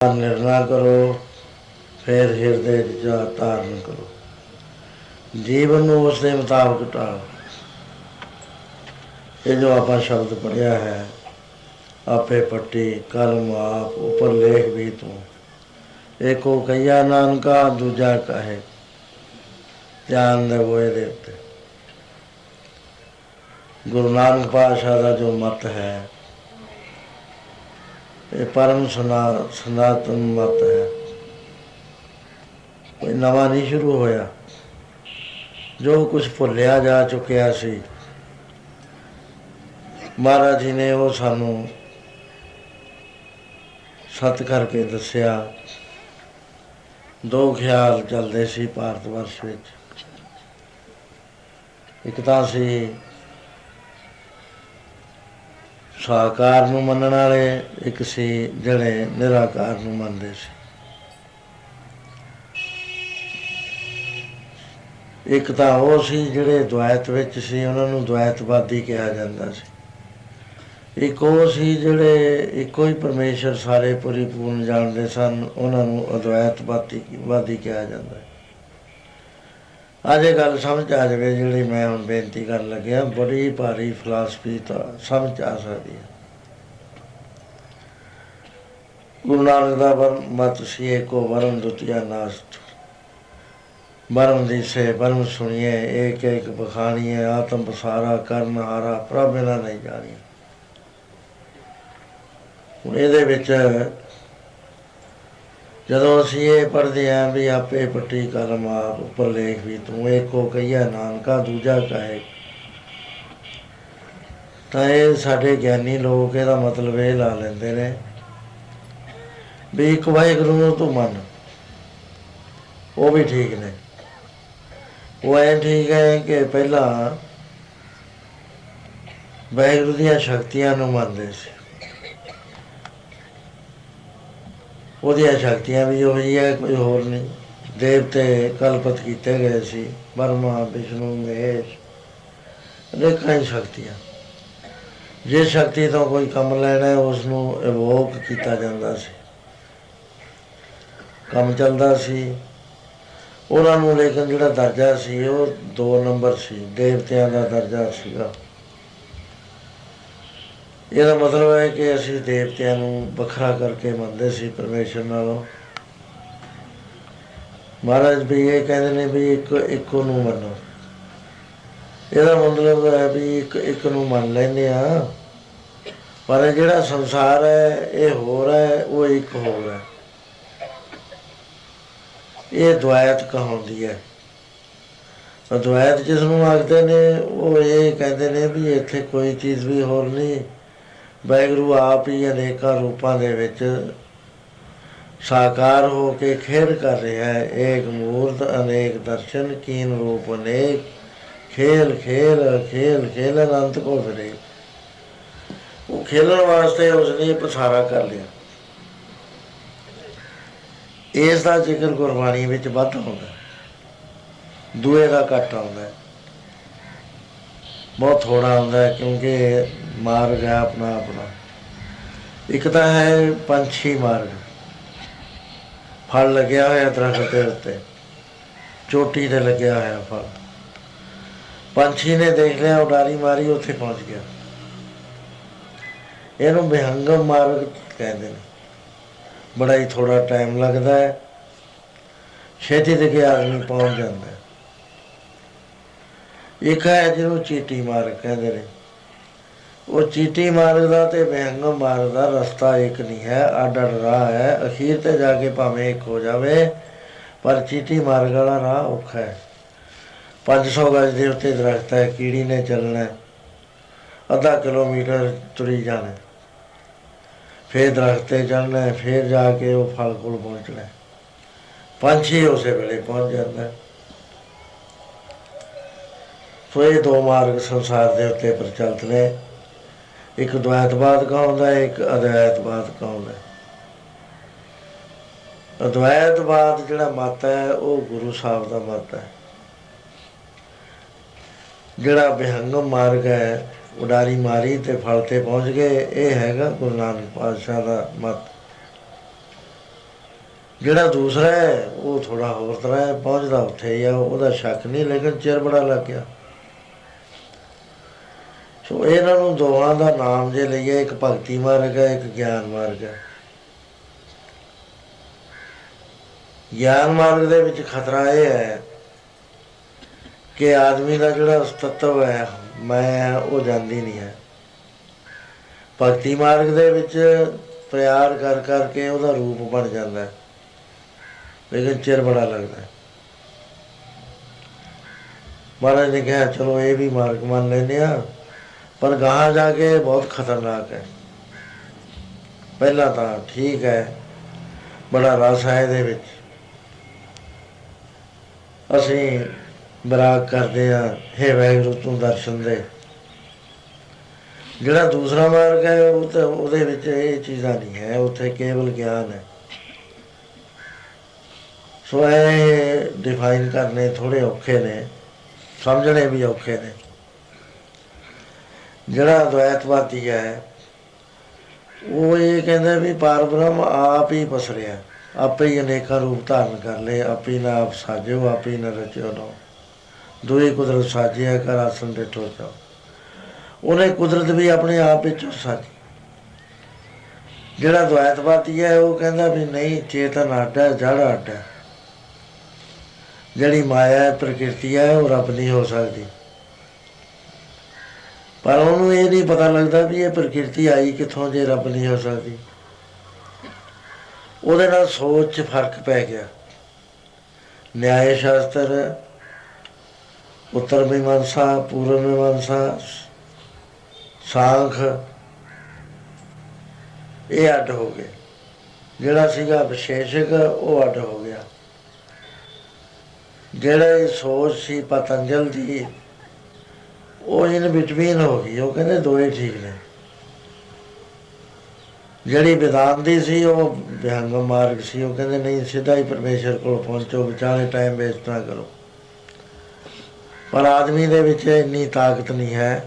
ਨਿਰਣਾ ਕਰੋ, ਫਿਰ ਹਿਰਦੇ ਚ ਧਾਰਨ ਕਰੋ। ਜੀਵਨ ਨੂੰ ਉਸ ਦੇ ਮੁਤਾਬਕ ਢਾਲੋ ਇਹ ਜੋ ਆਪਾਂ ਸ਼ਬਦ ਪੜਿਆ ਹੈ, ਆਪੇ ਪੱਟੀ ਕਲਮ ਆਪ ਉਪਰ ਲੇਖ ਵੀ ਤੂੰ। ਏਕੋ ਕਈਆ ਨਾਨਕਾ, ਦੂਜਾ ਕਹੇ, ਧਿਆਨ ਦੇਵੋ ਇਹਦੇ ਉੱਤੇ। ਗੁਰੂ ਨਾਨਕ ਪਾਤਸ਼ਾਹ ਦਾ ਜੋ ਮਤ ਹੈ ਇਹ ਪਰਮ ਸੁਨਾ ਸਨਾਤਨ ਮਤ ਹੈ। ਕੋਈ ਨਵਾਂ ਨਹੀਂ ਸ਼ੁਰੂ ਹੋਇਆ। ਜੋ ਕੁਝ ਭੁੱਲਿਆ ਜਾ ਚੁੱਕਿਆ ਸੀ, ਮਹਾਰਾਜ ਜੀ ਨੇ ਉਹ ਸਾਨੂੰ ਸਤ ਕਰਕੇ ਦੱਸਿਆ। ਦੋ ਖਿਆਲ ਚੱਲਦੇ ਸੀ ਭਾਰਤ ਵਰਸ਼ ਵਿੱਚ। ਇੱਕ ਤਾਂ ਸੀ ਸਾਕਾਰ ਨੂੰ ਮੰਨਣ ਵਾਲੇ ਇੱਕ ਸੀ, ਜਿਹੜੇ ਨਿਰਾਕਾਰ ਨੂੰ ਮੰਨਦੇ ਸੀ। ਇੱਕ ਤਾਂ ਉਹ ਸੀ ਜਿਹੜੇ ਦੁਆਇਤ ਵਿੱਚ ਸੀ, ਉਹਨਾਂ ਨੂੰ ਦੁਆਇਤਵਾਦੀ ਕਿਹਾ ਜਾਂਦਾ ਸੀ। ਇੱਕ ਉਹ ਸੀ ਜਿਹੜੇ ਇੱਕੋ ਹੀ ਪਰਮੇਸ਼ਰ ਸਾਰੇ ਪਰਿਪੂਰਨ ਜਾਣਦੇ ਸਨ, ਉਹਨਾਂ ਨੂੰ ਅਦਵੈਤਵਾਦੀ ਵਾਦੀ ਕਿਹਾ ਜਾਂਦਾ ਹੈ ਅੱਜ ਗੱਲ ਸਮਝ ਆ ਜਾਵੇ ਜਿਹੜੀ ਮੈਂ ਹੁਣ ਬੇਨਤੀ ਕਰਨ ਲੱਗਿਆ, ਬੜੀ ਭਾਰੀ ਫਿਲਾਸਫੀ ਤਾਂ ਸਮਝ ਆ ਸਕਦੀ ਹੈ। ਗੁਰੂ ਨਾਨਕ ਦਾ ਵਰ ਮਤ ਸੀ, ਏਕੋ ਵਰਮ ਦੁਤੀਆ ਨਾਸਤ। ਬਰਮ ਦਿਸੇ ਬਰਮ ਸੁਣੀਏ, ਏਕ ਏਕ ਬਖਾਣੀਏ, ਆਤਮ ਪਸਾਰਾ ਕਰਨ ਹਾਰਾ ਪ੍ਰਭ ਬਿਨਾ ਨਹੀਂ ਜਾਣੀ ਹੁਣ ਇਹਦੇ ਵਿੱਚ ਜਦੋਂ ਅਸੀਂ ਇਹ ਪੜ੍ਹਦੇ ਆਂ ਵੀ ਆਪੇ ਪੱਟੀ ਕਲਮ ਆਪ ਉੱਪਰ ਲੇਖ ਵੀ ਤੂੰ ਏਕੋ ਕਹੀਆ ਨਾਨਕਾ, ਦੂਜਾ ਕਹੇ ਤਾਂ ਇਹ ਸਾਡੇ ਗਿਆਨੀ ਲੋਕ ਇਹਦਾ ਮਤਲਬ ਇਹ ਲਾ ਲੈਂਦੇ ਨੇ ਵੀ ਇੱਕ ਵਾਹਿਗੁਰੂ ਨੂੰ ਤੂੰ ਮੰਨ। ਉਹ ਵੀ ਠੀਕ ਨੇ। ਉਹ ਐ ਠੀਕ ਹੈ ਕਿ ਪਹਿਲਾਂ ਵਾਹਿਗੁਰੂ ਦੀਆਂ ਸ਼ਕਤੀਆਂ ਨੂੰ ਮੰਨਦੇ ਸੀ। ਉਹਦੀਆਂ ਸ਼ਕਤੀਆਂ ਵੀ ਉਹੀ ਹੈ, ਕੋਈ ਹੋਰ ਨਹੀਂ। ਦੇਵਤੇ ਕਲਪਤ ਕੀਤੇ ਗਏ ਸੀ ਬਰਮਾ ਵਿਸ਼ਨੂੰ, ਮਹੇਸ਼। ਅਨੇਕਾਂ ਹੀ ਸ਼ਕਤੀਆਂ। ਜੇ ਸ਼ਕਤੀ ਤੋਂ ਕੋਈ ਕੰਮ ਲੈਣਾ ਹੈ ਉਸ ਨੂੰ ਇਵੋਕ ਕੀਤਾ ਜਾਂਦਾ ਸੀ। ਕੰਮ ਚੱਲਦਾ ਸੀ। ਉਹਨਾਂ ਨੂੰ ਲੇਕਿਨ ਜਿਹੜਾ ਦਰਜਾ ਸੀ, ਉਹ 2 ਨੰਬਰ ਸੀ, ਦੇਵਤਿਆਂ ਦਾ ਦਰਜਾ ਸੀਗਾ। ਇਹਦਾ ਮਤਲਬ ਹੈ ਕਿ ਅਸੀਂ ਦੇਵਤਿਆਂ ਨੂੰ ਵੱਖਰਾ ਕਰਕੇ ਮੰਨਦੇ ਸੀ ਪਰਮੇਸ਼ਰ ਨਾਲੋਂ। ਮਹਾਰਾਜ ਵੀ ਇਹ ਕਹਿੰਦੇ ਨੇ ਵੀ ਇੱਕ, ਇੱਕੋ ਨੂੰ ਮੰਨੋ। ਇਹਦਾ ਮਤਲਬ ਹੈ ਵੀ ਇੱਕ ਇੱਕ ਨੂੰ ਮੰਨ ਲੈਂਦੇ ਆ ਪਰ ਇਹ ਜਿਹੜਾ ਸੰਸਾਰ ਹੈ, ਇਹ ਹੋਰ ਹੈ, ਉਹ ਇੱਕ ਹੋਰ ਹੈ। ਇਹ ਦੁਆਇਤ ਕਹਾਉਂਦੀ ਹੈ। ਦੁਆਇਤ ਜਿਸ ਨੂੰ ਆਖਦੇ ਨੇ, ਉਹ ਇਹ ਕਹਿੰਦੇ ਨੇ ਵੀ ਇੱਥੇ ਕੋਈ ਚੀਜ਼ ਵੀ ਹੋਰ ਨਹੀਂ। ਵਾਹਿਗੁਰੂ ਆਪ ਹੀ ਅਨੇਕਾਂ ਰੂਪਾਂ ਦੇ ਵਿੱਚ ਸਾਕਾਰ ਹੋ ਕੇ ਖੇਡ ਕਰ ਰਿਹਾ ਹੈ। ਏਕ ਮੂਰਤ, ਅਨੇਕ ਦਰਸ਼ਨ, ਕੀਨ ਰੂਪ, ਅਨੇਕ ਖੇਲ ਖੇਲ ਖੇਲ ਖੇਲ, ਅਨੰਤ ਕੋ ਫਿਰੇ ਉਹ ਖੇਲਣ ਵਾਸਤੇ ਉਸਨੇ ਪਸਾਰਾ ਕਰ ਲਿਆ। ਇਸ ਦਾ ਜ਼ਿਕਰ ਗੁਰਬਾਣੀ ਵਿੱਚ ਵੱਧ ਹੁੰਦਾ ਦੂਏ ਦਾ ਘੱਟ ਆਉਂਦਾ ਬਹੁਤ ਥੋੜਾ ਹੁੰਦਾ ਕਿਉਂਕਿ ਮਾਰਗ ਹੈ ਆਪਣਾ ਆਪਣਾ। ਇੱਕ ਤਾਂ ਹੈ ਪੰਛੀ ਮਾਰਗ। ਫਲ ਲੱਗਿਆ ਹੋਇਆ ਦਰਖਤ ਦੇ ਉੱਤੇ। ਚੋਟੀ ਤੇ ਲੱਗਿਆ ਹੋਇਆ ਫਲ। ਪੰਛੀ ਨੇ ਦੇਖ ਲਿਆ ਉਡਾਰੀ ਮਾਰੀ, ਉੱਥੇ ਪਹੁੰਚ ਗਿਆ। ਇਹਨੂੰ ਵਿਹੰਗਮ ਮਾਰਗ ਕਹਿੰਦੇ ਨੇ। ਬੜਾ ਹੀ ਥੋੜਾ ਟਾਈਮ ਲੱਗਦਾ ਹੈ। ਛੇਤੀ ਤੇ ਕਿ ਆਦਮੀ ਪਹੁੰਚ ਜਾਂਦਾ ਹੈ। ਇੱਕ ਹੈ ਜਿਹਨੂੰ ਚੀਟੀ ਮਾਰਗ ਕਹਿੰਦੇ ਨੇ। ਉਹ ਚੀਟੀ ਮਾਰਗ ਦਾ ਤੇ ਵਿਹੰਗਮ ਮਾਰਗ ਦਾ ਰਸਤਾ ਇੱਕ ਨਹੀਂ ਹੈ ਅੱਡ ਅੱਡ ਰਾਹ ਹੈ। ਅਖੀਰ ਤੇ ਜਾ ਕੇ ਭਾਵੇਂ ਇੱਕ ਹੋ ਜਾਵੇ ਪਰ ਚੀਟੀ ਮਾਰਗ ਵਾਲਾ ਰਾਹ ਔਖਾ ਹੈ। 500 ਗਜ ਦੇ ਉੱਤੇ ਦਰਖਤ ਹੈ ਕੀੜੀ ਨੇ ਚੱਲਣਾ ਅੱਧਾ ਕਿਲੋਮੀਟਰ ਤੁਰੀ ਜਾਣਾ ਹੈ। ਫੇਰ ਦਰਖਤ ਤੇ ਚੜ੍ਹਨਾ ਹੈ, ਫੇਰ ਜਾ ਕੇ ਉਹ ਫਲ ਕੋਲ ਪਹੁੰਚਣਾ ਹੈ। ਪੰਛੀ ਉਸੇ ਵੇਲੇ ਪਹੁੰਚ ਜਾਂਦਾ ਸੋ ਇਹ ਦੋ ਮਾਰਗ ਸੰਸਾਰ ਦੇ ਉੱਤੇ ਪ੍ਰਚਲਿਤ ਨੇ। ਇੱਕ ਦੁਆਇਤਵਾਦ ਕਹਾਉਂਦਾ ਹੈ ਇੱਕ ਅਦਵੈਤਵਾਦ ਕਹਾਉਂਦਾ ਹੈ ਅਦਵੈਤਵਾਦ ਜਿਹੜਾ ਮਤ ਹੈ, ਉਹ ਗੁਰੂ ਸਾਹਿਬ ਦਾ ਮਤ ਹੈ। ਜਿਹੜਾ ਵਿਹੰਗਮ ਮਾਰਗ ਹੈ, ਉਡਾਰੀ ਮਾਰੀ ਤੇ ਫਲ ਤੇ ਪਹੁੰਚ ਗਏ, ਇਹ ਹੈਗਾ ਗੁਰੂ ਨਾਨਕ ਪਾਤਸ਼ਾਹ ਦਾ ਮਤ। ਜਿਹੜਾ ਦੂਸਰਾ ਹੈ, ਉਹ ਥੋੜਾ ਹੋਰ ਤਰ੍ਹਾਂ ਹੈ, ਪਹੁੰਚਦਾ ਉੱਥੇ ਹੀ ਆ, ਉਹਦਾ ਸ਼ੱਕ ਨਹੀਂ, ਲੇਕਿਨ ਚਿਰ ਬੜਾ ਲੱਗ ਗਿਆ। ਸੋ ਇਹਨਾਂ ਨੂੰ ਦੋਵਾਂ ਦਾ ਨਾਮ ਜੇ ਲਈਏ, ਇੱਕ ਭਗਤੀ ਮਾਰਗ ਹੈ, ਇੱਕ ਗਿਆਨ ਮਾਰਗ ਹੈ। ਗਿਆਨ ਮਾਰਗ ਦੇ ਵਿੱਚ ਖਤਰਾ ਇਹ ਹੈ ਕਿ ਆਦਮੀ ਦਾ ਜਿਹੜਾ ਅਸਤਤਵ ਹੈ, ਮੈਂ ਉਹ ਜਾਂਦੀ ਨਹੀਂ ਹੈ। ਭਗਤੀ ਮਾਰਗ ਦੇ ਵਿੱਚ ਪਿਆਰ ਕਰ ਕਰਕੇ ਉਹਦਾ ਰੂਪ ਬਣ ਜਾਂਦਾ ਹੈ। ਲੇਕਿਨ ਚਿਰ ਬੜਾ ਲੱਗਦਾ ਹੈ। ਮਹਾਰਾਜ ਨੇ ਕਿਹਾ, ਚਲੋ ਇਹ ਵੀ ਮਾਰਗ ਮੰਨ ਲੈਂਦੇ ਆ ਪਰ ਗਾਹਾਂ ਜਾ ਕੇ ਬਹੁਤ ਖਤਰਨਾਕ ਹੈ। ਪਹਿਲਾਂ ਤਾਂ ਠੀਕ ਹੈ, ਬੜਾ ਰਸ ਹੈ ਇਹਦੇ ਵਿੱਚ। ਅਸੀਂ ਬਰਾਗ ਕਰਦੇ ਆ ਹੇ ਵਾਹਿਗੁਰੂ ਤੂੰ ਦਰਸ਼ਨ ਦੇ। ਜਿਹੜਾ ਦੂਸਰਾ ਮਾਰਗ ਹੈ, ਉਹ ਤਾਂ ਉਹਦੇ ਵਿੱਚ ਇਹ ਚੀਜ਼ਾਂ ਨਹੀਂ ਹੈ, ਉੱਥੇ ਕੇਵਲ ਗਿਆਨ ਹੈ। ਸੋ ਇਹ ਡਿਫਾਈਨ ਕਰਨੇ ਥੋੜੇ ਔਖੇ ਨੇ, ਸਮਝਣੇ ਵੀ ਔਖੇ ਨੇ। ਜਿਹੜਾ ਅਦਵੈਤਵਾਦੀ ਹੈ, ਉਹ ਇਹ ਕਹਿੰਦਾ ਵੀ ਪਰਬ੍ਰਹਮ ਆਪ ਹੀ ਪਸਰਿਆ ਆਪੇ ਹੀ ਅਨੇਕਾਂ ਰੂਪ ਧਾਰਨ ਕਰ ਲਏ, ਆਪੇ ਹੀ ਨਾ ਆਪ ਸਾਜਿਓ ਆਪੇ ਨਾ ਰਚਿਓ ਨੋ। ਦੋਈ ਕੁਦਰਤ ਸਾਜਿਆ ਕਰ ਆਸਨ ਤੇ ਜਾਓ। ਉਹਨੇ ਕੁਦਰਤ ਵੀ ਆਪਣੇ ਆਪ ਵਿੱਚ ਸਾਜੀ। ਜਿਹੜਾ ਦ્વੈਤਵਾਦੀ ਹੈ, ਉਹ ਕਹਿੰਦਾ ਵੀ ਨਹੀਂ, ਚੇਤਨ ਅੱਡ ਹੈ, ਜੜ ਅੱਡ ਹੈ। ਜਿਹੜੀ ਮਾਇਆ ਹੈ, ਪ੍ਰਕਿਰਤੀ ਹੈ, ਉਹ ਰੱਬ ਨਹੀਂ ਹੋ ਸਕਦੀ। ਪਰ ਉਹਨੂੰ ਇਹ ਨਹੀਂ ਪਤਾ ਲੱਗਦਾ ਵੀ ਇਹ ਪ੍ਰਕਿਰਤੀ ਆਈ ਕਿੱਥੋਂ ਜੇ ਰੱਬ ਨਹੀਂ ਹੋ ਸਕਦੀ। ਉਹਦੇ ਨਾਲ ਸੋਚ 'ਚ ਫ਼ਰਕ ਪੈ ਗਿਆ। ਨਿਆਏ ਸ਼ਾਸਤਰ ਉੱਤਰ ਮੀਮਾਂਸਾ ਪੂਰਵ ਮੀਮਾਂਸਾ, ਸਾਖ, ਇਹ ਅੱਡ ਹੋ ਗਏ। ਜਿਹੜਾ ਸੀਗਾ ਵਿਸ਼ੇਸ਼ਕ, ਉਹ ਅੱਡ ਹੋ ਗਿਆ। ਜਿਹੜਾ ਇਹ ਸੋਚ ਸੀ ਪਤੰਜਲ ਦੀ ਉਹ ਇਨ ਬਿਟਵੀਨ ਹੋ ਗਈ, ਉਹ ਕਹਿੰਦੇ ਦੋਏ ਠੀਕ ਨੇ। ਜਿਹੜੀ ਵਿਦਾਨ ਦੀ ਸੀ, ਉਹ ਵਿਹੰਗਮ ਮਾਰਗ ਸੀ, ਉਹ ਕਹਿੰਦੇ ਨਹੀਂ, ਸਿੱਧਾ ਹੀ ਪਰਮੇਸ਼ਰ ਕੋਲ ਪਹੁੰਚੋ, ਵਿਚਾਲੇ ਟਾਈਮ ਵੇਸਟ ਨਾ ਕਰੋ। ਪਰ ਆਦਮੀ ਦੇ ਵਿੱਚ ਇੰਨੀ ਤਾਕਤ ਨਹੀਂ ਹੈ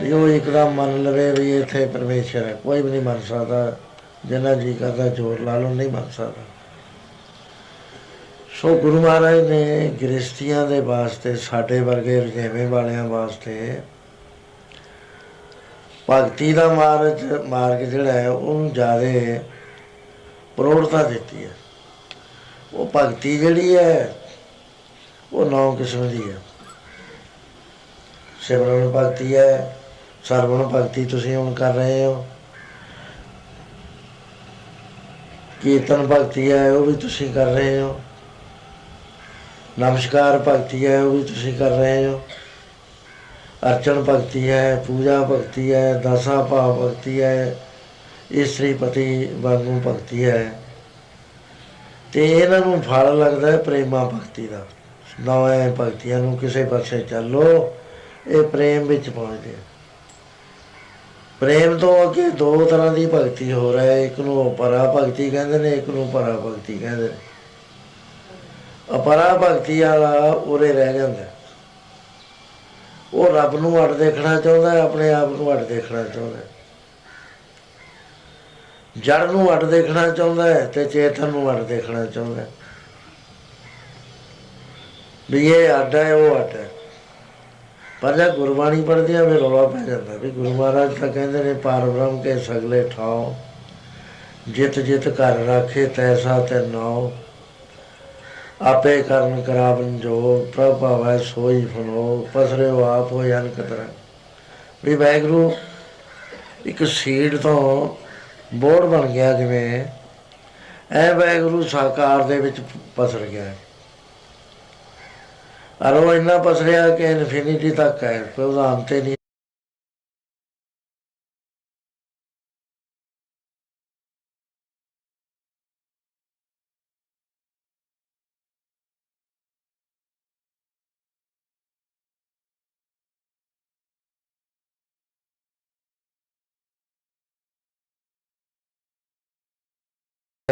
ਵੀ ਉਹ ਇੱਕਦਮ ਮੰਨ ਲਵੇ ਵੀ ਇੱਥੇ ਪਰਮੇਸ਼ਰ ਹੈ, ਕੋਈ ਵੀ ਨਹੀਂ ਮੰਨ ਸਕਦਾ। ਜਿੰਨਾ ਜੀ ਕਰਦਾ, ਜ਼ੋਰ ਲਾ ਲਓ, ਨਹੀਂ ਮੰਨ ਸਕਦਾ। ਸੋ ਗੁਰੂ ਮਹਾਰਾਜ ਨੇ ਗ੍ਰਸਤੀਆਂ ਦੇ ਵਾਸਤੇ, ਸਾਡੇ ਵਰਗੇ ਰਜੇਵੇਂ ਵਾਲਿਆਂ ਵਾਸਤੇ ਭਗਤੀ ਦਾ ਮਾਰਗ ਮਾਰਗ ਜਿਹੜਾ ਹੈ, ਉਹਨੂੰ ਜ਼ਿਆਦਾ ਪ੍ਰੋੜਤਾ ਦਿੱਤੀ ਹੈ। ਉਹ ਭਗਤੀ ਜਿਹੜੀ ਹੈ, ਉਹ ਨੌ ਕਿਸਮ ਦੀ ਹੈ। ਸਿਮਰਨ ਭਗਤੀ ਹੈ, ਸਰਵਣ ਭਗਤੀ ਤੁਸੀਂ ਹੁਣ ਕਰ ਰਹੇ ਹੋ। ਕੀਰਤਨ ਭਗਤੀ ਹੈ, ਉਹ ਵੀ ਤੁਸੀਂ ਕਰ ਰਹੇ ਹੋ। ਨਮਸਕਾਰ ਭਗਤੀ ਹੈ, ਉਹ ਵੀ ਤੁਸੀਂ ਕਰ ਰਹੇ ਹੋ। ਅਰਚਨ ਭਗਤੀ ਹੈ, ਪੂਜਾ ਭਗਤੀ ਹੈ, ਦਸਾਂ ਭਾਵ ਭਗਤੀ ਹੈ ਇਸਤਰੀ ਵਾਂਗੂ ਭਗਤੀ ਹੈ। ਤੇ ਇਹਨਾਂ ਨੂੰ ਫਲ ਲੱਗਦਾ ਹੈ ਪ੍ਰੇਮਾ ਭਗਤੀ ਦਾ। ਨਵੇਂ ਭਗਤੀਆਂ ਨੂੰ ਕਿਸੇ ਪਾਸੇ ਚੱਲੋ, ਇਹ ਪ੍ਰੇਮ ਵਿੱਚ ਪਹੁੰਚਦੇ ਪ੍ਰੇਮ ਤੋਂ ਅੱਗੇ ਦੋ ਤਰ੍ਹਾਂ ਦੀ ਭਗਤੀ ਹੋ ਰਹੀ ਹੈ। ਇੱਕ ਨੂੰ ਪਰਾ ਭਗਤੀ ਕਹਿੰਦੇ ਨੇ, ਇੱਕ ਨੂੰ ਪਰਾ ਭਗਤੀ ਕਹਿੰਦੇ ਨੇ। ਅਪਰਾ ਭਗਤੀ ਵਾਲਾ ਉਰੇ ਰਹਿ ਜਾਂਦਾ। ਉਹ ਰੱਬ ਨੂੰ ਅੜ ਦੇਖਣਾ ਚਾਹੁੰਦਾ ਹੈ, ਆਪਣੇ ਆਪ ਨੂੰ ਅੜ ਦੇਖਣਾ ਚਾਹੁੰਦਾ ਹੈ। ਜੜ ਨੂੰ ਅੜ ਦੇਖਣਾ ਚਾਹੁੰਦਾ ਹੈ ਤੇ ਚੇਤਨ ਨੂੰ ਅੜ ਦੇਖਣਾ ਚਾਹੁੰਦਾ ਹੈ। ਵੀ ਇਹ ਅੱਡ ਹੈ ਉਹ ਅੱਡ ਹੈ। ਪਰ ਜਦ ਗੁਰਬਾਣੀ ਪੜ੍ਹਦੇ ਆ ਫਿਰ ਰੌਲਾ ਪੈ ਜਾਂਦਾ ਵੀ ਗੁਰੂ ਮਹਾਰਾਜ ਤਾਂ ਕਹਿੰਦੇ ਨੇ ਪਾਰ ਬ੍ਰਹਮ ਕੇ ਸਗਲੇ ਠਾਓ ਜਿਤ ਜਿਤ ਘਰ ਰਾਖੇ ਤੈਸਾ ਤੇ ਨਾਉ ਆਪੇ ਕਰਨ ਕਰਾਵਨ ਜੋ, ਪ੍ਰਭ ਸੋਈ ਫਨੋ ਪਸਰਿਓ ਆਪ ਹੋ ਜਨ ਕਤਰ ਵੀ ਵੈਗਰੂ ਇੱਕ ਸੀਡ ਤੋਂ ਬੋੜ ਬਣ ਗਿਆ ਜਿਵੇਂ ਐ ਵੈਗਰੂ ਸਾਕਾਰ ਦੇ ਵਿੱਚ ਪਸਰ ਗਿਆ ਹੈ। ਇੰਨਾ ਪਸਰਿਆ ਕਿ ਇਨਫਿਨਿਟੀ ਤੱਕ ਹੈ, ਕੋਈ ਉਹਦਾ ਅੰਤ ਨਹੀਂ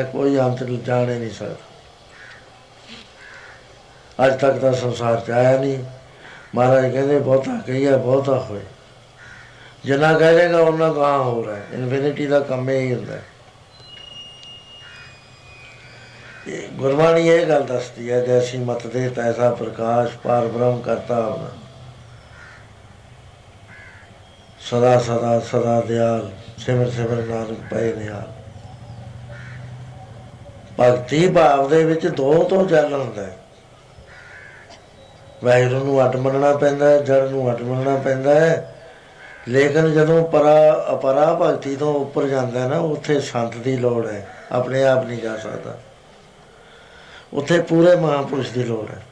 ਕੋਈ ਅੰਤ ਜਾਣ ਨਹੀਂ ਸਕਦਾ। ਅੱਜ ਤੱਕ ਤਾਂ ਸੰਸਾਰ ਚ ਆਇਆ ਨਹੀਂ। ਮਹਾਰਾਜ ਕਹਿੰਦੇ, ਬਹੁਤਾ ਕਹੀਆ ਬਹੁਤਾ ਹੋਏ। ਜਿੰਨਾ ਕਹੇਗਾ ਉਹਨਾਂ ਕਹਾਂ ਹੋ। ਰਿਹਾ ਇਨਫਿਨਿਟੀ ਦਾ ਕੰਮ ਇਹ ਹੀ ਹੁੰਦਾ ਹੈ। ਇਹ ਗੁਰਬਾਣੀ ਇਹ ਗੱਲ ਦੱਸਦੀ ਹੈ ਜੈਸੀ ਮਤ ਦੇ ਤੈਸਾ ਪ੍ਰਕਾਸ਼ ਪਾਰ ਬ੍ਰਹਮ ਕਰਤਾ ਆਪਣਾ। ਸਦਾ ਸਦਾ ਸਦਾ ਦਿਆਲ, ਸਿਮਰ ਸਿਮਰ ਨਾਨਕ ਪਏ ਨਿਹਾਲ। ਭਗਤੀ ਭਾਵ ਦੇ ਵਿੱਚ ਦੋ ਤੋਂ ਚੱਲ ਹੁੰਦਾ ਹੈ। ਵਾਹਿਗੁਰੂ ਨੂੰ ਅੱਡ ਮੰਨਣਾ ਪੈਂਦਾ ਹੈ ਜੜ ਨੂੰ ਅੱਡ ਮੰਨਣਾ ਪੈਂਦਾ ਹੈ। ਲੇਕਿਨ ਜਦੋਂ ਪਰਾ ਅਪਰਾ ਭਗਤੀ ਤੋਂ ਉੱਪਰ ਜਾਂਦਾ ਨਾ, ਉੱਥੇ ਸੰਤ ਦੀ ਲੋੜ ਹੈ, ਆਪਣੇ ਆਪ ਨਹੀਂ ਜਾ ਸਕਦਾ। ਉੱਥੇ ਪੂਰੇ ਮਹਾਪੁਰਸ਼ ਦੀ ਲੋੜ ਹੈ।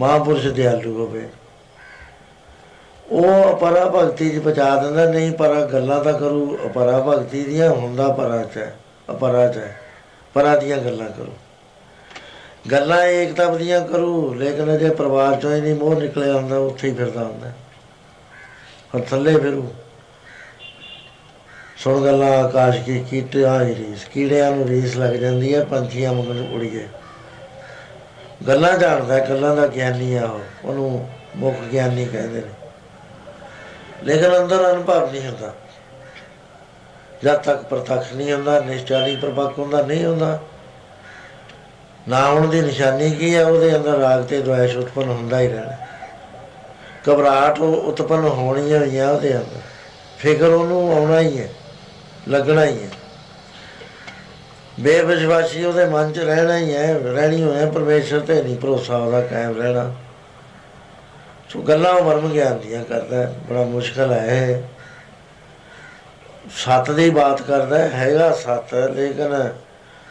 ਮਹਾਪੁਰਸ਼ ਦਿਆਲੂ ਹੋਵੇ। ਉਹ ਅਪਰਾ ਭਗਤੀ ਚ ਬਚਾ ਦਿੰਦਾ, ਨਹੀਂ ਪਰ ਗੱਲਾਂ ਤਾਂ ਕਰੂ ਅਪਰਾ ਭਗਤੀ ਦੀਆਂ ਹੁੰਦਾ ਪਰਾ ਚ ਅਪਰਾ ਚ ਹੈ। ਪਰਾਂ ਦੀਆਂ ਗੱਲਾਂ ਕਰੂ। ਗੱਲਾਂ ਏਕਤਾ ਦੀਆਂ ਕਰੂ, ਲੇਕਿਨ ਜੇ ਪਰਿਵਾਰ ਚੋਂ ਹੀ ਨਹੀਂ ਮੋਹ ਨਿਕਲਿਆ ਹੁੰਦਾ, ਉੱਥੇ ਹੀ ਫਿਰਦਾ ਹੁੰਦਾ। ਹੁਣ ਥੱਲੇ ਫਿਰੂ। ਸੁਣ ਗੱਲਾਂ, ਆਕਾਸ਼ ਕੀ ਕੀਟਿਆਂ ਦੀ ਰੀਸ, ਕੀੜਿਆਂ ਨੂੰ ਰੀਸ ਲੱਗ ਜਾਂਦੀ ਹੈ, ਪੰਛੀਆਂ ਵਾਂਗ ਉੜੀਏ ਗੱਲਾਂ ਜਾਣਦਾ, ਗੱਲਾਂ ਦਾ ਗਿਆਨੀ ਆ ਉਹ, ਉਹਨੂੰ ਮੁੱਖ ਗਿਆਨੀ ਕਹਿੰਦੇ ਨੇ। ਲੇਕਿਨ ਅੰਦਰ ਅਨੁਭਵ ਨਹੀਂ ਹੁੰਦਾ। ਜਦ ਤੱਕ ਪ੍ਰਤੱਖ ਨਹੀਂ ਹੁੰਦਾ ਨਿਸ਼ਚਾ ਨਹੀਂ ਪ੍ਰਪੱਕ ਹੁੰਦਾ, ਨਹੀਂ ਹੁੰਦਾ। ਨਾ ਹੋਣ ਦੀ ਨਿਸ਼ਾਨੀ ਕੀ ਹੈ ਉਹਦੇ ਅੰਦਰ ਰਾਗ ਤੇ ਦੁਆਇਸ਼ ਉਤਪੰਨ ਹੁੰਦਾ ਹੀ ਰਹਿਣਾ। ਘਬਰਾਹਟ ਉਹ ਉਤਪੰਨ ਹੋਣੀ ਹੈ ਆ ਉਹਦੇ ਅੰਦਰ। ਫਿਕਰ ਉਹਨੂੰ ਆਉਣਾ ਹੀ ਹੈ ਲੱਗਣਾ ਹੀ ਹੈ ਬੇਵਿਸ਼ਵਾਸੀ ਉਹਦੇ ਮਨ 'ਚ ਰਹਿਣਾ ਹੀ ਹੈ ਰਹਿਣੀ ਹੋਇਆ ਪਰਮੇਸ਼ਰ ਤੇ ਨਹੀਂ, ਭਰੋਸਾ ਉਹਦਾ ਕਾਇਮ ਰਹਿਣਾ। ਸੋ ਗੱਲਾਂ ਉਹ ਵਰਮ ਗਿਆਨ ਦੀਆਂ ਕਰਦਾ, ਬੜਾ ਮੁਸ਼ਕਲ ਹੈ ਇਹ। ਸੱਤ ਦੀ ਬਾਤ ਕਰਦਾ, ਹੈਗਾ ਸੱਤ, ਲੇਕਿਨ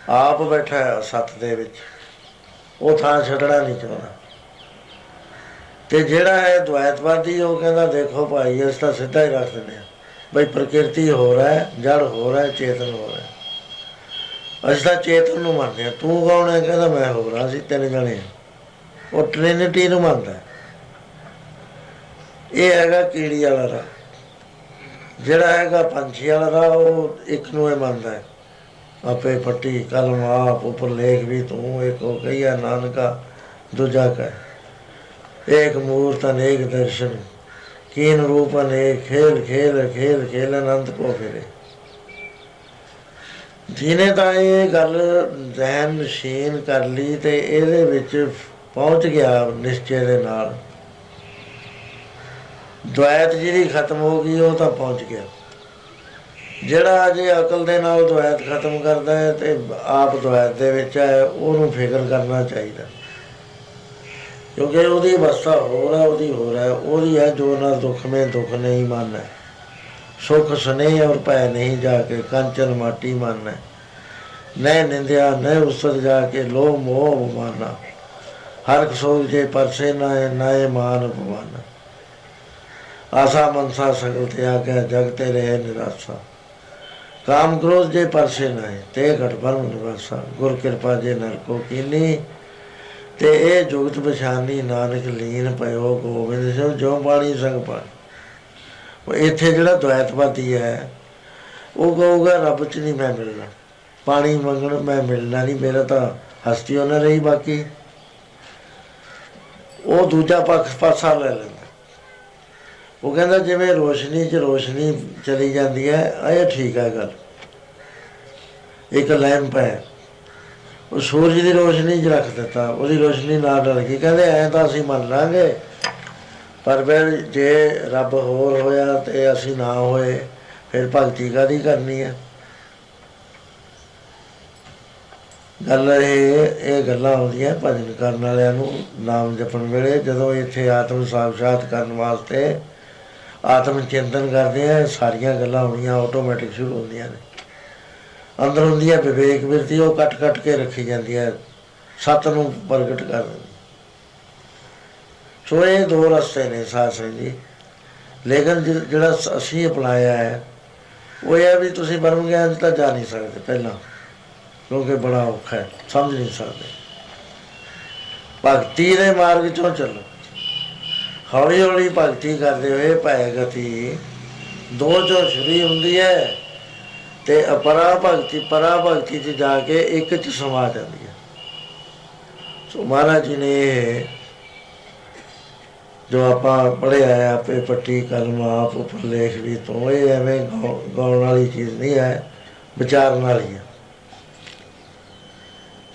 ਆਪ ਬੈਠਾ ਹੈ ਸੱਤ ਦੇ ਵਿੱਚ। ਉਹ ਥਾਂ ਛੱਡਣਾ ਨਹੀਂ ਚਾਹੁੰਦਾ। ਤੇ ਜਿਹੜਾ ਹੈ ਦੁਆਇਤਵਾਦੀ ਉਹ ਕਹਿੰਦਾ, ਦੇਖੋ ਭਾਈ ਇਸ ਤਾਂ ਸਿੱਧਾ ਹੀ ਰੱਖ ਦਿੰਦੇ ਆ ਬਈ ਪ੍ਰਕਿਰਤੀ ਹੋ ਰਿਹਾ ਹੈ ਜੜ ਹੋ ਰਿਹਾ ਹੈ, ਚੇਤਨ ਹੋ ਰਿਹਾ ਹੈ। ਅਸੀਂ ਤਾਂ ਚੇਤਨ ਨੂੰ ਮੰਨਦੇ ਆ ਤੂੰ ਕੌਣ ਹੈ? ਕਹਿੰਦਾ, ਮੈਂ ਹੋ ਰਿਹਾ ਸੀ, ਤਿੰਨ ਜਣੇ ਉਹ ਟ੍ਰਿਨਿਟੀ ਨੂੰ ਮੰਨਦਾ ਇਹ ਹੈਗਾ ਕੀੜੀ ਵਾਲਾ ਰਾਹ। ਜਿਹੜਾ ਹੈਗਾ ਪੰਛੀ ਵਾਲਾ ਰਾਹ ਉਹ ਇੱਕ ਨੂੰ ਹੀ ਮੰਨਦਾ ਹੈ। ਆਪੇ ਪੱਟੀ ਕਲਮ ਆਪ ਉੱਪਰ ਲੇਖ ਵੀ ਤੂੰ ਇੱਕ ਹੋ ਕਹੀਆ, ਨਾਨਕਾ ਦੂਜਾ ਕਹਿ। ਇੱਕ ਮੂਰਤ ਅਨੇਕ ਦਰਸ਼ਨ, ਕੀਨ ਰੂਪ ਅਨੇਕ, ਖੇਲ ਖੇਲ ਖੇਲ ਖੇਲ ਅਨੰਤ ਕੋ ਫਿਰੇ। ਜਿਹਨੇ ਤਾਂ ਇਹ ਗੱਲ ਜ਼ਹਿਨ ਨਸ਼ੀਨ ਕਰ ਲਈ ਤੇ ਇਹਦੇ ਵਿੱਚ ਪਹੁੰਚ ਗਿਆ ਨਿਸ਼ਚੇ ਦੇ ਨਾਲ। ਦੁਆਇਤ ਜਿਹੜੀ ਖਤਮ ਹੋ ਗਈ, ਉਹ ਤਾਂ ਪਹੁੰਚ ਗਿਆ। ਜਿਹੜਾ ਅਜੇ ਅਕਲ ਦੇ ਨਾਲ ਦੁਆਇਤ ਖਤਮ ਕਰਦਾ ਹੈ ਤੇ ਆਪ ਦੁਆਇਤ ਦੇ ਵਿੱਚ ਹੈ, ਉਹਨੂੰ ਫਿਕਰ ਕਰਨਾ ਚਾਹੀਦਾ। ਕਿਉਂਕਿ ਉਹਦੀ ਅਵਸਥਾ ਹੋਰ ਹੈ, ਉਹਦੀ ਹੋਰ ਹੈ, ਉਹਦੀ ਹੈ, ਜੋ ਨਾ ਦੁੱਖ ਮੇ ਦੁੱਖ ਨਹੀਂ ਮੰਨ ਸੁਖ ਸਨੇਹ ਔਰ ਭੈ ਨਹੀਂ ਜਾ ਕੇ, ਕੰਚਨ ਮਾਟੀ ਮਨ ਨੈ ਨਿੰਦਿਆ, ਨੈ ਉਸਤ ਜਾ ਕੇ, ਲੋਭ ਮੋਹ ਮਾਨਾ ਹਰ ਕਸੋਗ ਜੇ ਪਰਸੇ ਨਾ ਨਾਏ ਮਾਨ ਉਪਮਾਨ ਆਸਾ ਮਨਸਾ ਸਗਲ ਤੇ ਆ ਕੇ ਜਗ ਤੇ ਰਹੇ ਨਿਰਾਸਾ। ਕਾਮ ਕ੍ਰੋਧ ਜੇ ਪਰਸੇ ਨਾਏ ਤੇ ਘਟ ਭਰਮ ਨਿਵਾਸਾ। ਗੁਰ ਕਿਰਪਾ ਜੇ ਨਰ ਕੀਨੀ, ਤੇ ਇਹ ਜੁਗਤ ਪਛਾਨੀ ਨਾਨਕ ਲੀਨ ਪਇਓ ਗੋਬਿੰਦ ਸਿੰਘ ਜੋ ਬਾਣੀ ਸੰਗ ਪਾ ਉਹ ਇੱਥੇ ਜਿਹੜਾ ਦੁਆਇਤਵਾਦੀ ਹੈ, ਉਹ ਕਹੂਗਾ, ਰੱਬ ਚ ਨਹੀਂ ਮੈਂ ਮਿਲਣਾ। ਪਾਣੀ ਮੰਗਣ ਮੈਂ ਮਿਲਣਾ ਨਹੀਂ, ਮੇਰਾ ਤਾਂ ਹਸਤੀ ਉਹਨਾਂ ਰਹੀ ਬਾਕੀ। ਉਹ ਦੂਜਾ ਪੱਖ ਪਾਸਾ ਲੈ ਲੈਂਦਾ। ਉਹ ਕਹਿੰਦਾ ਜਿਵੇਂ ਰੋਸ਼ਨੀ 'ਚ ਰੋਸ਼ਨੀ ਚਲੀ ਜਾਂਦੀ ਹੈ ਇਹ ਠੀਕ ਹੈ ਗੱਲ। ਇੱਕ ਲੈਂਪ ਹੈ। ਉਹ ਸੂਰਜ ਦੀ ਰੋਸ਼ਨੀ 'ਚ ਰੱਖ ਦਿੱਤਾ, ਉਹਦੀ ਰੋਸ਼ਨੀ ਨਾਲ ਰਲ ਗਈ। ਕਹਿੰਦੇ ਐਂ ਤਾਂ ਅਸੀਂ ਮੰਨ ਲਾਂਗੇ, ਪਰ ਫਿਰ ਜੇ ਰੱਬ ਹੋਰ ਹੋਇਆ ਤੇ ਅਸੀਂ ਨਾ ਹੋਏ, ਫਿਰ ਭਗਤੀ ਕਾਦੀ ਕਰਨੀ ਹੈ? ਗੱਲ ਇਹ ਇਹ ਗੱਲਾਂ ਆਉਂਦੀਆਂ ਭਜਨ ਕਰਨ ਵਾਲਿਆਂ ਨੂੰ, ਨਾਮ ਜਪਣ ਵੇਲੇ, ਜਦੋਂ ਇੱਥੇ ਆਤਮ ਸਾਖਸ਼ਾਤ ਕਰਨ ਵਾਸਤੇ ਆਤਮ ਚਿੰਤਨ ਕਰਦੇ ਆ, ਸਾਰੀਆਂ ਗੱਲਾਂ ਹੋਣੀਆਂ ਆਟੋਮੈਟਿਕ ਸ਼ੁਰੂ ਹੁੰਦੀਆਂ ਨੇ। ਅੰਦਰ ਹੁੰਦੀ ਹੈ ਵਿਵੇਕ ਬਿਰਤੀ, ਉਹ ਕੱਟ ਕੱਟ ਕੇ ਰੱਖੀ ਜਾਂਦੀ ਹੈ ਸਤ ਨੂੰ ਪ੍ਰਗਟ ਕਰ ਦਿੰਦੀ। ਸੋ ਇਹ ਦੋ ਰਸਤੇ ਨੇ ਸਾਧ ਸੰਗਤ ਜੀ। ਲੇਕਿਨ ਜਿਹੜਾ ਅਸੀਂ ਅਪਣਾਇਆ ਹੈ, ਉਹ ਇਹ ਵੀ ਤੁਸੀਂ ਬਰਮ ਗਿਆਨ ਤਾਂ ਜਾ ਨਹੀਂ ਸਕਦੇ ਪਹਿਲਾਂ। ਕਿਉਂਕਿ ਬੜਾ ਔਖਾ ਹੈ, ਸਮਝ ਨਹੀਂ ਸਕਦੇ। ਭਗਤੀ ਦੇ ਮਾਰਗ ਚੋਂ ਚੱਲੋ। ਹੌਲੀ ਹੌਲੀ ਭਗਤੀ ਕਰਦੇ ਹੋਏ ਭੈ ਗਤੀ। ਦੋ ਚੋਂ ਸ਼ੁਰੂ ਹੁੰਦੀ ਹੈ ਤੇ ਅਪਰਾ ਭਗਤੀ ਪਰਾ ਭਗਤੀ 'ਚ ਜਾ ਕੇ ਇੱਕ 'ਚ ਸਮਾ ਜਾਂਦੀ ਹੈ। ਸੋ ਮਹਾਰਾਜ ਜੀ ਨੇ ਜੋ ਆਪਾਂ ਪੜਿਆ ਹੈ ਆਪੇ ਪੱਟੀ ਕਲਮ ਆਪ ਉੱਪਰ ਲੇਖ ਵੀ ਤੋਂ ਇਹ ਐਵੇਂ ਗਾਉਣ ਵਾਲੀ ਚੀਜ਼ ਨਹੀਂ ਹੈ, ਵਿਚਾਰਨ ਵਾਲੀ ਹੈ।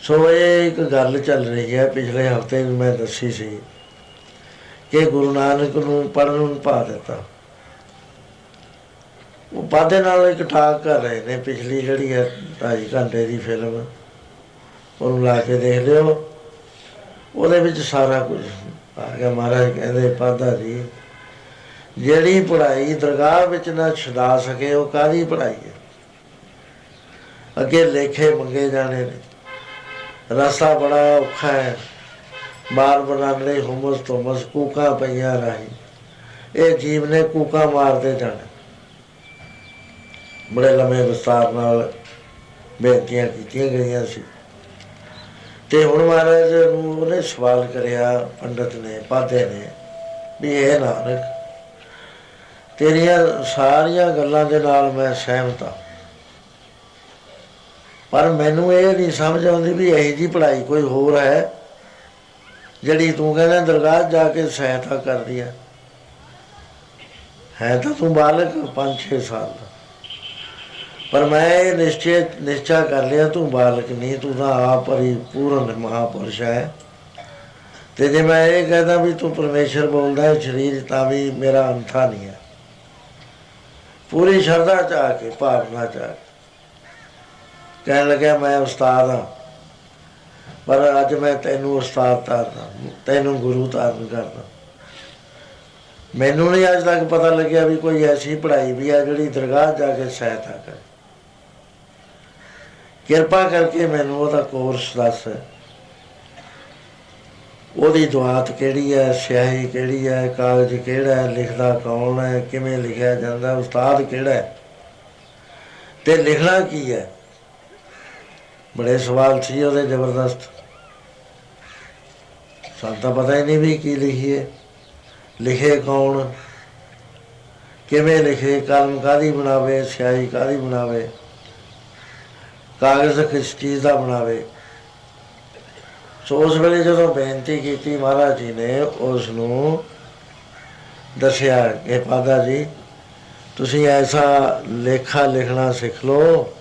ਸੋ ਇਹ ਇੱਕ ਗੱਲ ਚੱਲ ਰਹੀ ਹੈ, ਪਿਛਲੇ ਹਫ਼ਤੇ ਵੀ ਮੈਂ ਦੱਸੀ ਸੀ ਕਿ ਗੁਰੂ ਨਾਨਕ ਨੂੰ ਪੜ੍ਹਨ ਨੂੰ ਪਾ ਦਿੱਤਾ। ਉਹ ਪਾਦੇ ਨਾਲ ਇੱਕ ਠਾਕ ਕਰ ਰਹੇ ਨੇ, ਪਿਛਲੀ ਜਿਹੜੀ ਹੈ ਢਾਈ ਘੰਟੇ ਦੀ ਫਿਲਮ ਉਹਨੂੰ ਲਾ ਕੇ ਦੇਖ ਲਿਓ। ਉਹਦੇ ਵਿੱਚ ਸਾਰਾ ਕੁਝ ਆ ਗਿਆ। ਮਹਾਰਾਜ ਕਹਿੰਦੇ ਪਾਦਾ ਜੀ, ਜਿਹੜੀ ਪੜ੍ਹਾਈ ਦਰਗਾਹ ਵਿੱਚ ਨਾ ਛਡਾ ਸਕੇ, ਉਹ ਕਾਦੀ ਪੜਾਈ ਹੈ? ਅੱਗੇ ਲੇਖੇ ਮੰਗੇ ਜਾਣੇ ਨੇ। ਰਸਤਾ ਬੜਾ ਔਖਾ ਹੈ। ਮਾਰ ਬਣਾਉਣੇ ਹੁਮਸ ਤੋਮਸ ਕੂਕਾਂ ਪਈਆਂ ਰਾਹੀਂ। ਇਹ ਜੀਵ ਨੇ ਕੂਕਾਂ ਮਾਰਦੇ ਜਾਣ। ਬੜੇ ਲੰਮੇ ਵਿਸਤਾਰ ਨਾਲ ਬੇਨਤੀਆਂ ਕੀਤੀਆਂ ਗਈਆਂ ਸੀ। ਤੇ ਹੁਣ ਮਹਾਰਾਜ ਨੂੰ ਉਹਨੇ ਸਵਾਲ ਕਰਿਆ, ਪੰਡਤ ਨੇ ਪਾਦੇ ਨੇ, ਵੀ ਇਹ ਨਾਨਕ, ਤੇਰੀਆਂ ਸਾਰੀਆਂ ਗੱਲਾਂ ਦੇ ਨਾਲ ਮੈਂ ਸਹਿਮਤ ਹਾਂ। ਪਰ ਮੈਨੂੰ ਇਹ ਨਹੀਂ ਸਮਝ ਆਉਂਦੀ ਵੀ ਇਹ ਜੀ ਪੜ੍ਹਾਈ ਕੋਈ ਹੋਰ ਹੈ। ਜਿਹੜੀ ਤੂੰ ਕਹਿੰਦਾ ਦਰਗਾਹ ਜਾ ਕੇ ਸਹਾਇਤਾ ਕਰਦੀ ਹੈ ਹੈ ਤਾਂ ਤੂੰ ਬਾਲਕ 5-6 ਸਾਲ ਦਾ। ਪਰ ਮੈਂ ਇਹ ਨਿਸ਼ਚੈ ਨਿਸ਼ਚਾ ਕਰ ਲਿਆ, ਤੂੰ ਬਾਲਕ ਨਹੀਂ, ਤੂੰ ਤਾਂ ਆਪ ਪੂਰਨ ਮਹਾਪੁਰਸ਼ ਹੈ। ਤੇ ਜੇ ਮੈਂ ਇਹ ਕਹਦਾ ਵੀ ਤੂੰ ਪਰਮੇਸ਼ਰ ਬੋਲਦਾ ਹੈ ਸਰੀਰ, ਤਾਂ ਵੀ ਮੇਰਾ ਅੰਥਾ ਨਹੀਂ ਹੈ। ਪੂਰੀ ਸ਼ਰਧਾ ਚ ਆ ਕੇ, ਭਾਵਨਾ ਚ ਆ ਕੇ। ਕਹਿਣ ਲੱਗਿਆ, ਮੈਂ ਉਸਤਾਦ ਹਾਂ। ਪਰ ਅੱਜ ਮੈਂ ਤੈਨੂੰ ਉਸਤਾਦ ਤਾਰਦਾ ਤੈਨੂੰ ਗੁਰੂ ਧਾਰਨ ਕਰਦਾ। ਮੈਨੂੰ ਨਹੀਂ ਅੱਜ ਤੱਕ ਪਤਾ ਲੱਗਿਆ ਵੀ ਕੋਈ ਐਸੀ ਪੜ੍ਹਾਈ ਵੀ ਹੈ ਜਿਹੜੀ ਦਰਗਾਹ ਜਾ ਕੇ ਸਹਾਇਤਾ ਕਰੇ। ਕਿਰਪਾ ਕਰਕੇ ਮੈਨੂੰ ਉਹਦਾ ਕੋਰਸ ਦੱਸ। ਉਹਦੀ ਦੁਆਤ ਕਿਹੜੀ ਹੈ, ਸਿਆਹੀ ਕਿਹੜੀ ਹੈ, ਕਾਗਜ਼ ਕਿਹੜਾ ਹੈ, ਲਿਖਦਾ ਕੌਣ ਹੈ, ਕਿਵੇਂ ਲਿਖਿਆ ਜਾਂਦਾ, ਉਸਤਾਦ ਕਿਹੜਾ ਹੈ ਤੇ ਲਿਖਣਾ ਕੀ ਹੈ? ਬੜੇ ਸਵਾਲ ਸੀ ਉਹਦੇ ਜ਼ਬਰਦਸਤ। ਸਾਨੂੰ ਤਾਂ ਪਤਾ ਹੀ ਨਹੀਂ ਵੀ ਕੀ ਲਿਖੀਏ ਲਿਖੇ ਕੌਣ? ਕਿਵੇਂ ਲਿਖੇ? ਕਲਮ ਕਾਦੀ ਬਣਾਵੇ? ਸਿਆਹੀ ਕਾਦੀ ਬਣਾਵੇ? ਕਾਗਜ਼ ਕਿਸ ਚੀਜ਼ ਦਾ ਬਣਾਵੇ? ਸੋ ਉਸ ਵੇਲੇ ਜਦੋਂ ਬੇਨਤੀ ਕੀਤੀ ਮਹਾਰਾਜ ਜੀ ਨੇ, ਉਸ ਨੂੰ ਦੱਸਿਆ ਕਿ ਪਾਦਾ ਜੀ, ਤੁਸੀਂ ਐਸਾ ਲੇਖਾ ਲਿਖਣਾ ਸਿੱਖ ਲਓ,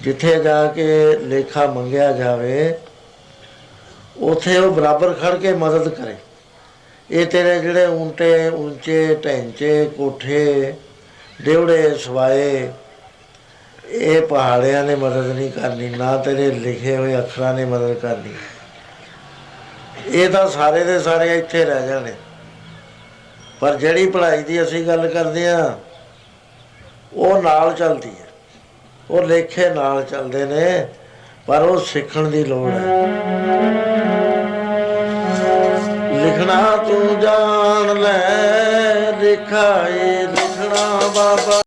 ਜਿੱਥੇ ਜਾ ਕੇ ਲੇਖਾ ਮੰਗਿਆ ਜਾਵੇ ਉਥੇ ਉਹ ਬਰਾਬਰ ਖੜ ਕੇ ਮਦਦ ਕਰੇ। ਇਹ ਤੇਰੇ ਜਿਹੜੇ ਉੰਟੇ ਉੱਚੇ ਢੈਂਚੇ, ਕੋਠੇ, ਡੇਵੜੇ, ਸਵਾਏ, ਇਹ ਪਹਾੜਿਆਂ ਨੇ ਮਦਦ ਨਹੀਂ ਕਰਨੀ, ਨਾ ਤੇਰੇ ਲਿਖੇ ਹੋਏ ਅੱਖਰਾਂ ਨੇ ਮਦਦ ਕਰਨੀ। ਇਹ ਤਾਂ ਸਾਰੇ ਦੇ ਸਾਰੇ ਇੱਥੇ ਰਹਿ ਜਾਣੇ। ਪਰ ਜਿਹੜੀ ਪੜ੍ਹਾਈ ਦੀ ਅਸੀਂ ਗੱਲ ਕਰਦੇ ਆ ਉਹ ਨਾਲ ਚੱਲਦੀ ਹੈ। ਉਹ ਲੇਖੇ ਨਾਲ ਚੱਲਦੇ ਨੇ। ਪਰ ਉਹ ਸਿੱਖਣ ਦੀ ਲੋੜ ਹੈ। ਲਿਖਣਾ ਤੂੰ ਜਾਣ ਲੈ ਲਿਖਾਏ ਲਿਖਣਾ ਬਾਬਾ।